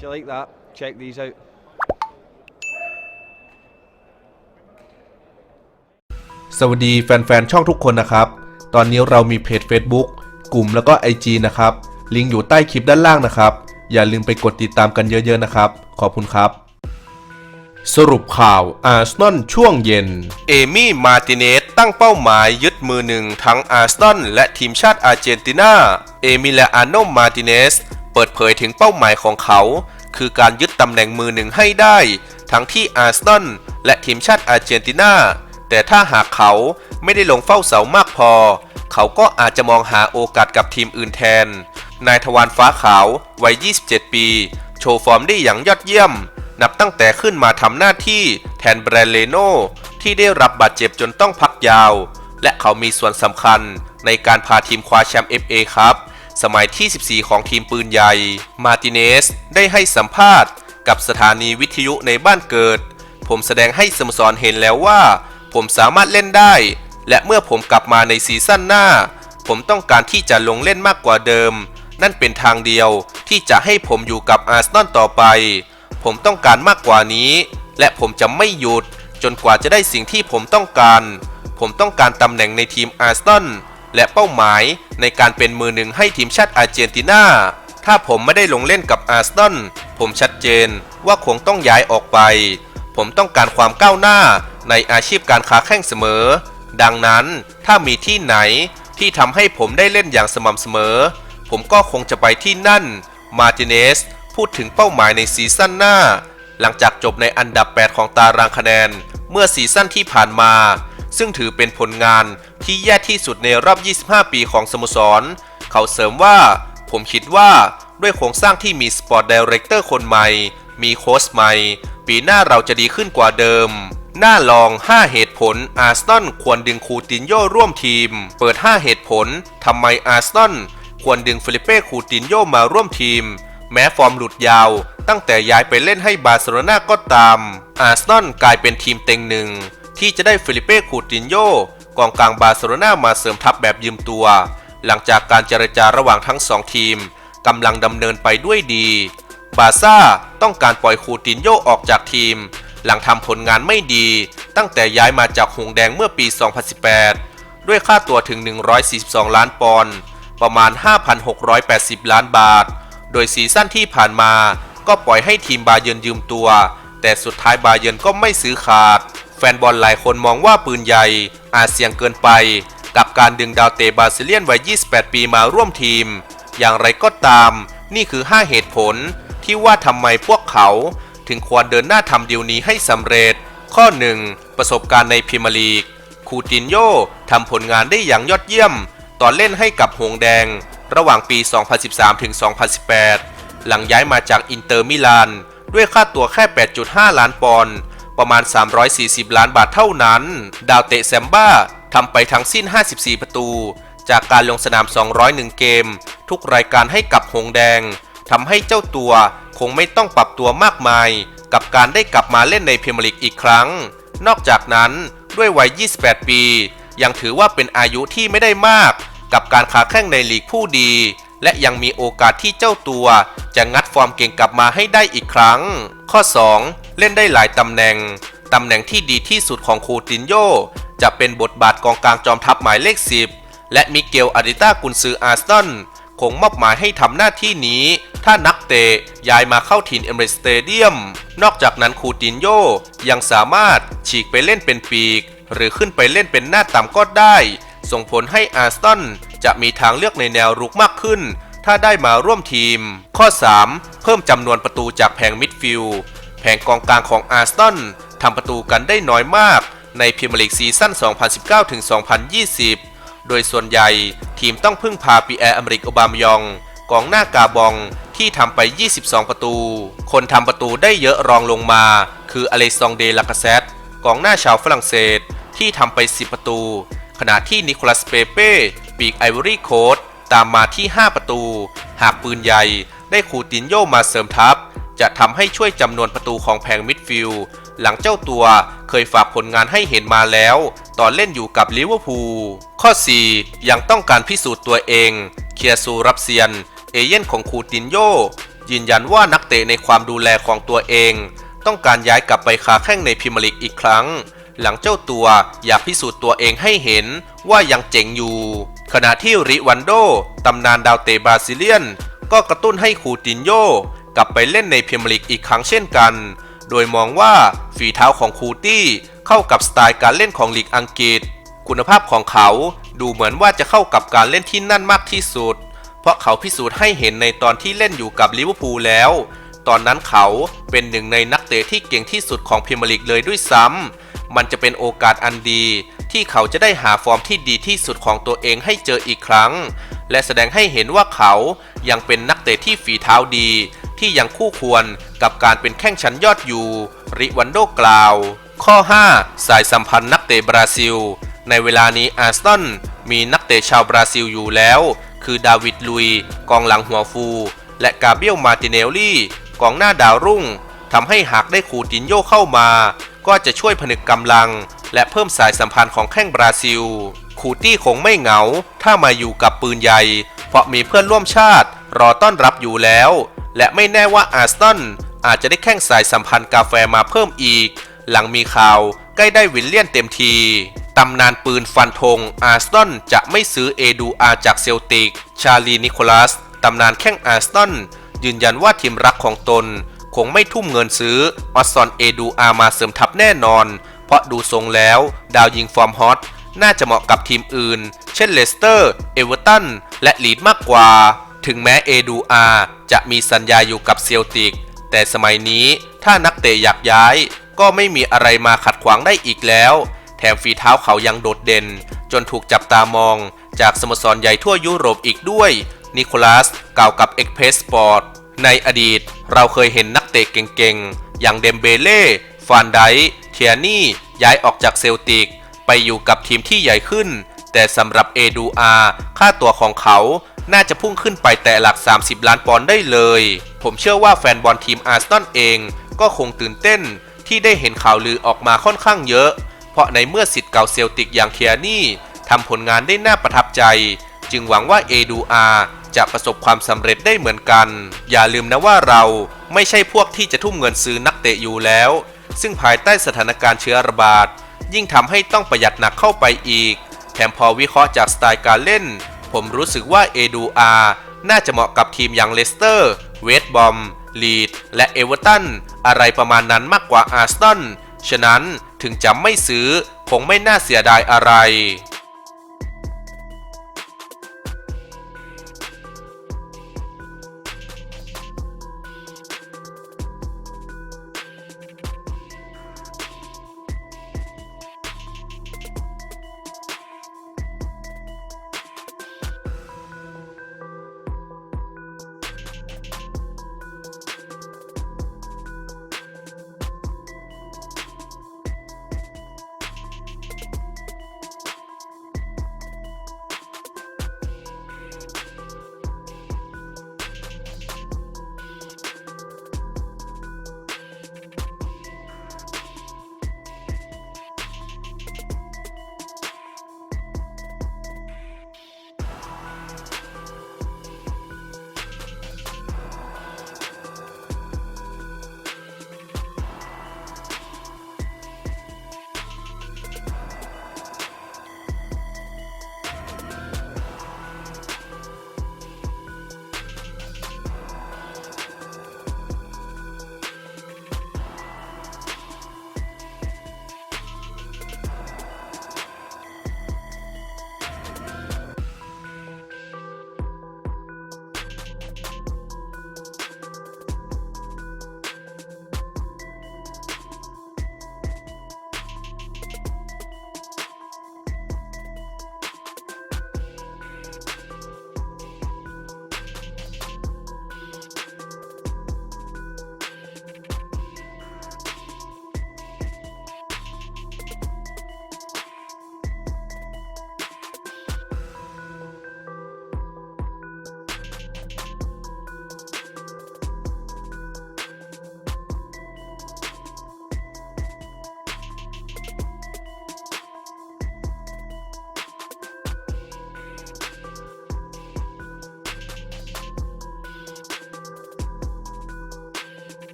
If you like that, check these out. สวัสดีแฟนๆ ช่องทุกคนนะครับ ตอนนี้เรามีเพจ Facebook กลุ่มแล้วก็ IG นะครับ ลิงก์อยู่ใต้คลิปด้านล่างนะครับ อย่าลืมไปกดติดตามกันเยอะๆนะครับ ขอบคุณครับ สรุปข่าวอาร์เซนอลช่วงเย็น เอมี่มาติเนสตั้งเป้าหมายยึดมือหนึ่งทั้งอาร์เซนอลและทีมชาติอาร์เจนตินา เอมิลอาโนมาติเนส เปิดเผยถึงเป้าหมายของเขา คือการยึดตำแหน่งมือหนึ่งให้ได้ ทั้งที่อาร์เซนอลและทีมชาติอาร์เจนตินา แต่ถ้าหากเขาไม่ได้ลงเฝ้าเสามากพอ เขาก็อาจจะมองหาโอกาสกับทีมอื่นแทน นายทวารฟ้าขาววัย 27 ปี โชว์ฟอร์มได้อย่างยอดเยี่ยม นับตั้งแต่ขึ้นมาทำหน้าที่แทนแบรนเลโนที่ได้รับบาดเจ็บจนต้องพักยาว และเขามีส่วนสำคัญในการพาทีมคว้าแชมป์ FA ครับ สมัยที่ 14 ของทีมปืนใหญ่ มาติเนสได้ให้สัมภาษณ์กับสถานีวิทยุในบ้านเกิด ผมแสดงให้สโมสรเห็นแล้วว่า ผมสามารถเล่นได้ และเมื่อผมกลับมาในซีซั่นหน้า ผมต้องการที่จะลงเล่นมากกว่าเดิม นั่นเป็นทางเดียวที่จะให้ผมอยู่กับอาร์เซนอลต่อไป ผมต้องการมากกว่านี้ และผมจะไม่หยุดจนกว่าจะได้สิ่งที่ผมต้องการ ผมต้องการตำแหน่งในทีมอาร์เซนอล และเป้าหมายในการเป็นมือหนึ่งให้ทีมชาติอาร์เจนตินาถ้าผมไม่ได้ลงเล่นกับอาร์เซนผมชัดเจนว่าคงต้องย้ายออกไป ผมต้องการความก้าวหน้าในอาชีพการค้าแข่งเสมอ ดังนั้นถ้ามีที่ไหนที่ทำให้ผมได้เล่นอย่างสม่ำเสมอ ผมก็คงจะไปที่นั่น มาติเนสพูดถึงเป้าหมายในซีซั่นหน้า หลังจากจบในอันดับ 8 ของตารางคะแนน เมื่อซีซั่นที่ผ่านมา ซึ่งถือเป็นผลงานที่แย่ที่สุดในรอบ 25 ปีของสโมสร เขาเสริมว่า ผมคิดว่าด้วยโครงสร้างที่มีสปอร์ตดีเรคเตอร์คนใหม่ มีโค้ชใหม่ ปีหน้าเราจะดีขึ้นกว่าเดิม หน้าลอง 5 เหตุผล อาร์เซนควรดึงคูตินโยร่วมทีม เปิด 5 เหตุผลทำไมอาร์เซนควรดึงฟิลิเป้คูตินโยมาร่วมทีม แม้ฟอร์มหลุดยาว ตั้งแต่ย้ายไปเล่นให้บาร์เซโลนาก็ตาม อาร์เซนอลกลายเป็นทีมเต็งหนึ่ง ที่จะได้ฟิลิเป้คูตินโยกองกลางบาร์เซโลนามาเสริมทัพแบบยืมตัว หลังจากการเจรจาระหว่างทั้งสองทีมกำลังดำเนินไปด้วยดี บาซ่าต้องการปล่อยคูตินโยออกจากทีม หลังทำผลงานไม่ดี ตั้งแต่ย้ายมาจากหงแดงเมื่อปี 2018 ด้วยค่าตัวถึง 142 ล้านปอนด์ประมาณ 5,680 ล้านบาท โดยซีซั่นที่ผ่านมาก็ปล่อยให้ทีมบาเยินยืมตัว แต่สุดท้ายบาเยินก็ไม่ซื้อขาด แฟนบอลหลายคนมองว่าปืนใหญ่อาจเสี่ยงเกินไป กับการดึงดาวเตะบราซิเลียนวัย 28 ปีมาร่วมทีม อย่างไรก็ตาม นี่คือ 5 เหตุผลที่ว่าทำไมพวกเขาถึงควรเดินหน้าทำดีลนี้ให้สำเร็จ ข้อ 1 ประสบการณ์ในพรีเมียร์ลีก คูตินโยทำผลงานได้อย่างยอดเยี่ยม ตอนเล่นให้กับหงแดง ระหว่างปี 2013 ถึง 2018 หลังย้ายมาจากอินเตอร์มิลานด้วยค่าตัวแค่ 8.5 ล้านปอนด์ ประมาณ 340 ล้านบาทเท่านั้น ดาวเตะแซมบ้าทำไปทั้งสิ้น 54 ประตู จากการลงสนาม 201 เกม ทุกรายการให้กับหงแดงทำให้เจ้าตัวคงไม่ต้องปรับตัวมากมาย กับการได้กลับมาเล่นในพรีเมียร์ลีกอีกครั้ง นอกจากนั้นด้วยวัย 28 ปี ยังถือว่าเป็นอายุที่ไม่ได้มาก กับการขาแข้งในลีกผู้ดี และยังมีโอกาสที่เจ้าตัว จะงัดฟอร์มเก่งกลับมาให้ได้อีกครั้ง ข้อ 2 เล่นได้หลายตำแหน่ง ตำแหน่งที่ดีที่สุดของคูตินโยจะเป็นบทบาทกองกลางจอมทัพหมายเลข 10 และมิเกลอาริต้ากุนซืออาร์เซนคงมอบหมายให้ทำหน้าที่นี้ ถ้านักเตะย้ายมาเข้าถิ่นเอเมเรสสเตเดียม นอกจากนั้นคูตินโยยังสามารถฉีกไปเล่นเป็นปีก หรือขึ้นไปเล่นเป็นหน้าต่ำก็ได้ ส่งผลให้อาร์เซนจะมีทางเลือกในแนวรุกมากขึ้น ถ้าได้มาร่วมทีม ข้อ 3 เพิ่มจำนวนประตูจากแผงมิดฟิลด์ แผงกองกลางของอาร์เซนทำประตูกันได้น้อยมากในพรีเมียร์ลีกซีซั่น 2019-2020 โดยส่วนใหญ่ทีมต้องพึ่งพาปีแอร์อเมริกอบามยอง กองหน้ากาบองที่ทำไป 22 ประตู คนทำประตูได้เยอะรองลงมา คืออเลซองเดลากาเซตกองหน้าชาวฝรั่งเศสที่ทำไป 10 ประตู ขณะที่นิโคลัสเปเป้ปีกไอวอรี่โคสต์ตามมาที่ 5 ประตู หากปืนใหญ่ได้คูตินโยมาเสริมทัพ จะทำให้ช่วยจำนวนประตูของแผงมิดฟิลด์หลังเจ้าตัวเคยฝากผลงานให้เห็นมาแล้ว ตอนเล่นอยู่กับลิเวอร์พูลข้อ 4 ยังต้องการพิสูจน์ตัวเอง เคียซูรับเซียน เอเย่นของคูตินโยยืนยันว่านักเตะในความดูแลของตัวเอง ต้องการย้ายกลับไปคาแข้งในพรีเมียร์ลีกอีกครั้ง หลังเจ้าตัวอยากพิสูจน์ตัวเองให้เห็นว่ายังเจ๋งอยู่ ขณะที่ริวันโดตำนานดาวเตะบราซิเลียน ก็กระตุ้นให้คูตินโย กลับไปเล่นในพรีเมียร์ลีกอีกครั้งเช่นกัน โดยมองว่าฝีเท้าของคูตี้เข้ากับสไตล์การเล่นของลีกอังกฤษ คุณภาพของเขาดูเหมือนว่าจะเข้ากับการเล่นที่นั่นมากที่สุด เพราะเขาพิสูจน์ให้เห็นในตอนที่เล่นอยู่กับลิเวอร์พูลแล้ว ตอนนั้นเขาเป็นหนึ่งในนักเตะที่เก่งที่สุดของพรีเมียร์ลีกเลยด้วยซ้ำมันจะเป็นโอกาสอันดีที่เขาจะได้หาฟอร์มที่ดีที่สุดของตัวเองให้เจออีกครั้ง และแสดงให้เห็นว่าเขายังเป็นนักเตะที่ฝีเท้าดี ที่ยังคู่ควรกับการเป็นแข้งชั้นยอดอยู่ ริวันโดกล่าว ข้อ 5 สายสัมพันธ์นักเตะบราซิล ในเวลานี้อาร์เซนมีนักเตะชาวบราซิลอยู่แล้ว คือดาวิดลุย กองหลังหัวฟู และกาเบียลมาติเนลลี่ กองหน้าดาวรุ่งทำให้หากได้คูตินโยเข้ามา ก็จะช่วยผนึกกำลัง และเพิ่มสายสัมพันธ์ของแข้งบราซิล คูตี้คงไม่เหงา ถ้ามาอยู่กับปืนใหญ่ เพราะมีเพื่อนร่วมชาติรอต้อนรับอยู่แล้ว และไม่แน่ว่าอาร์เซนอาจจะได้แข้งสายสัมพันธ์กาแฟมาเพิ่มอีก หลังมีข่าวใกล้ได้วิลเลียนเต็มที ตำนานปืนฟันธงอาร์เซนจะไม่ซื้อเอดูอาจากเซลติก ชาลีนิโคลัส ตำนานแข้งอาร์เซนยืนยันว่าทีมรักของตน คงไม่ทุ่มเงินซื้อออสซอนเอดูอามาเสริมทัพแน่นอน เพราะดูทรงแล้ว ดาวยิงฟอร์มฮอตน่าจะเหมาะกับทีมอื่น เช่นเลสเตอร์ เอเวอร์ตัน และลีดมากกว่า ถึงแม้เอดูอาจะมีสัญญาอยู่กับเซลติก แต่สมัยนี้ถ้านักเตะอยากย้าย ก็ไม่มีอะไรมาขัดขวางได้อีกแล้ว แถมฝีเท้าเขายังโดดเด่น จนถูกจับตามอง จากสโมสรใหญ่ทั่วยุโรปอีกด้วย นิโคลัสกล่าวกับเอ็กเพสสปอร์ตในอดีตเราเคยเห็นนักเตะเก่งๆ อย่างเดมเบเล่ฟานไดเทียนี่ย้ายออกจากเซลติก ไปอยู่กับทีมที่ใหญ่ขึ้น แต่สำหรับเอดูอาค่าตัวของเขา น่าจะพุ่งขึ้นไปแต่หลัก 30 ล้านปอนด์ได้เลย ผมเชื่อว่าแฟนบอลทีมอาร์เซนอลเอง ก็คงตื่นเต้นที่ได้เห็นข่าวลือออกมาค่อนข้างเยอะ เพราะในเมื่อสิทธิ์เก่าเซลติกอย่างเคียนี่ทำผลงานได้น่าประทับใจ จึงหวังว่าเอดูอาจะประสบความสำเร็จได้เหมือนกัน อย่าลืมนะว่าเราไม่ใช่พวกที่จะทุ่มเงินซื้อนักเตะอยู่แล้ว ซึ่งภายใต้สถานการณ์เชื้อระบาด ยิ่งทำให้ต้องประหยัดหนักเข้าไปอีก แถมพอวิเคราะห์จากสไตล์การเล่น ผมรู้สึกว่าเอดูอาน่าจะเหมาะกับทีมอย่างเลสเตอร์ เวสต์บอม ลีด และเอเวอร์ตัน อะไรประมาณนั้นมากกว่าอาร์สตัน ฉะนั้นถึงจะไม่ซื้อคงไม่น่าเสียดายอะไร